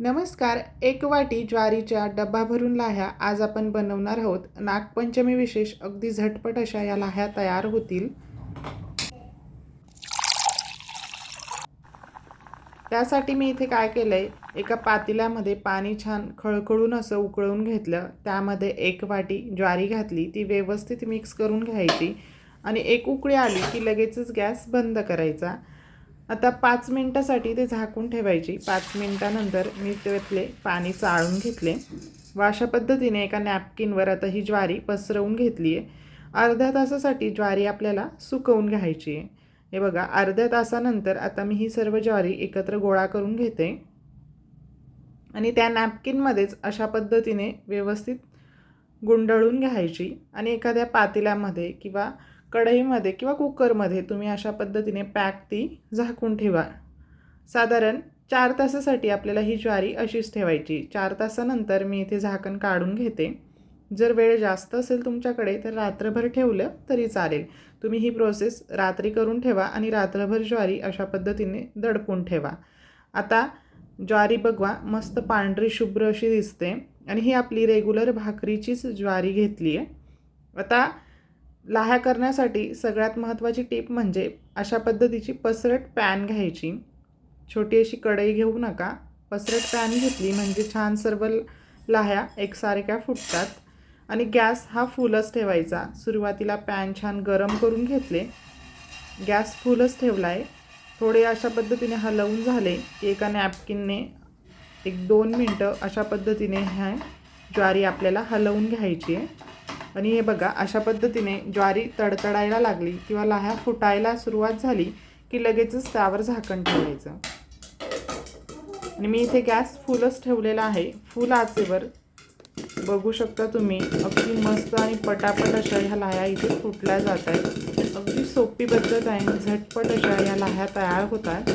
नमस्कार एक वाटी ज्वारीच्या डब्बा भरून लाह्या आज आपण बनवणार आहोत. नागपंचमी विशेष अगदी झटपट अशा या लाह्या तयार होतील. त्यासाठी मी इथे काय केलं आहे एका पातेल्यामध्ये पाणी छान खळखळून असं उकळून घेतलं. त्यामध्ये एक वाटी ज्वारी घातली ती व्यवस्थित मिक्स करून घ्यायची. आणि एक उकळी आली की लगेचच गॅस बंद करायचा. आता पाच मिनटासाठी ते झाकून ठेवायची. पाच मिनटानंतर मी त्यातले पाणी चाळून घेतले. व अशा पद्धतीने एका नॅपकिनवर आता ही ज्वारी पसरवून घेतली आहे. अर्ध्या तासासाठी ज्वारी आपल्याला सुकवून घ्यायची आहे. हे बघा अर्ध्या तासानंतर आता मी ही सर्व ज्वारी एकत्र गोळा करून घेते. आणि त्या नॅपकिनमध्येच अशा पद्धतीने व्यवस्थित गुंडळून घ्यायची. आणि एखाद्या पातेल्यामध्ये किंवा कढईमध्ये किंवा कुकरमध्ये तुम्ही अशा पद्धतीने पॅक ती झाकून ठेवा. साधारण चार तासासाठी आपल्याला ही ज्वारी अशीच ठेवायची. चार तासानंतर मी इथे झाकण काढून घेते. जर वेळ जास्त असेल तुमच्याकडे तर रात्रभर ठेवलं तरी चालेल. तुम्ही ही प्रोसेस रात्री करून ठेवा आणि रात्रभर ज्वारी अशा पद्धतीने दडपून ठेवा. आता ज्वारी बघवा मस्त पांढरी शुभ्र अशी दिसते आणि ही आपली रेग्युलर भाकरीचीच ज्वारी घेतली आहे आता लाह्या करण्यासाठी सगळ्यात महत्त्वाची टीप म्हणजे अशा पद्धतीची पसरट पॅन घ्यायची. छोटी अशी कढई घेऊ नका. पसरट पॅन घेतली म्हणजे छान सर्व लाह्या एकसारख्या फुटतात आणि गॅस हा फुलच ठेवायचा. सुरुवातीला पॅन छान गरम करून घेतले. गॅस फुलच ठेवला आहे थोडे अशा पद्धतीने हलवून झाले की एका नॅपकिनने एक दोन मिनटं अशा पद्धतीने ह्या ज्वारी आपल्याला हलवून घ्यायची आहे. आणि हे बघा अशा पद्धतीने ज्वारी तडतडायला लागली किंवा लाह्या फुटायला सुरुवात झाली की लगेचच त्यावर झाकण ठेवायचं. आणि मी इथे गॅस फुलच ठेवलेला आहे. फुल आचेवर बघू शकता तुम्ही अगदी मस्त आणि पटापट अशा ह्या लाह्या इथे फुटल्या जात आहेत. अगदी सोपी पद्धत आहे झटपट अशा ह्या लाह्या तयार होतात.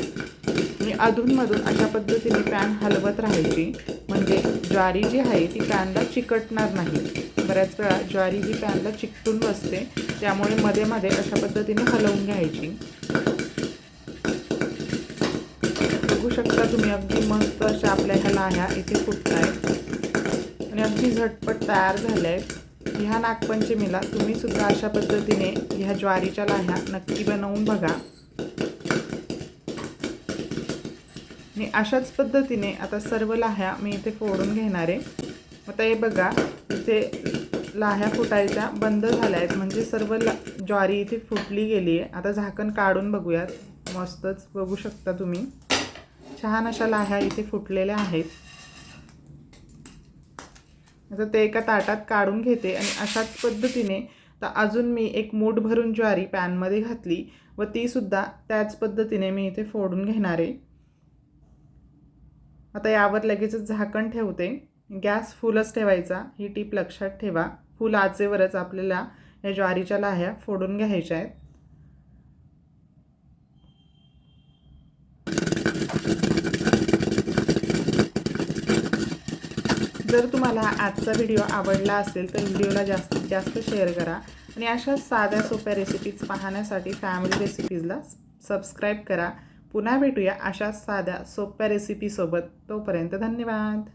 आणि अधूनमधून अशा पद्धतीने पॅन हलवत राहायची. म्हणजे ज्वारी जी आहे ती पॅनला चिकटणार नाही. बऱ्याच वेळा ज्वारी ही पॅनला चिकटून बसते. त्यामुळे मध्ये मध्ये अशा पद्धतीने हलवून घ्यायची. बघू शकता तुम्ही अगदी मस्त अशा आपल्या ह्या लाह्या इथे फुटत आहेत आणि अगदी झटपट तयार झाल्या आहेत ह्या नागपंचमीला तुम्ही सुद्धा अशा पद्धतीने ह्या ज्वारीच्या लाह्या नक्की बनवून बघा. आणि अशाच पद्धतीने आता सर्व लाह्या मी इथे फोडून घेणार. आहे आता हे बघा इथे लाह्या फुटायच्या बंद झाल्या आहेत म्हणजे सर्व ला ज्वारी इथे फुटली गेली आहे आता झाकण काढून बघूयात. मस्तच बघू शकता तुम्ही. छान अशा लाह्या इथे फुटलेल्या आहेत. आता ते एका ताटात काढून घेते आणि अशाच पद्धतीने तर अजून मी एक मूठ भरून ज्वारी पॅनमध्ये घातली व तीसुद्धा त्याच पद्धतीने मी इथे फोडून घेणार. आहे आता यावर लगेचच झाकण ठेवते. गॅस फुलच ठेवायचा. ही टीप लक्षात ठेवा. फुल आचेवरच आपल्याला या ज्वारीच्या लाह्या फोडून घ्यायच्या आहेत. जर तुम्हाला आजचा व्हिडिओ आवडला असेल तर व्हिडिओला जास्तीत जास्त शेअर करा आणि अशा साध्या सोप्या रेसिपीज पाहण्यासाठी फॅमिली रेसिपीजला सबस्क्राईब करा. पुन्हा भेटूया अशा साध्या सोप्या रेसिपीसोबत तोपर्यंत धन्यवाद.